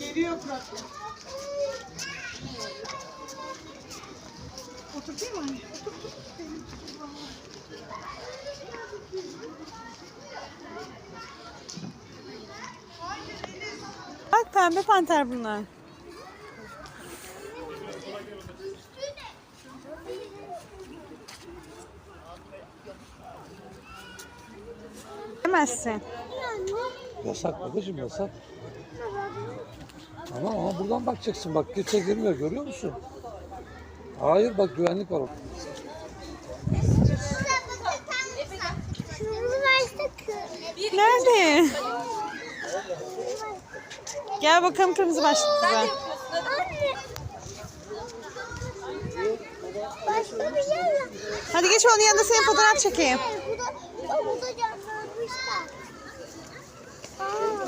Geliyor Fırat. Oturtayım mı anne? Otur, otur. Benim çocuğum. Bak pembe panter bunlar. Yemezsin. Yasak babacığım yasak. Ama ama buradan bakacaksın bak kimse girmiyor görüyor musun? Hayır bak güvenlik var orada. Nerede? Gel bakalım kırmızı başlıklı. Anne. Başka bir yok. Hadi geç onun yanında senin fotoğraf çekeyim. Bu da, bu da canlanmışlar. Aa.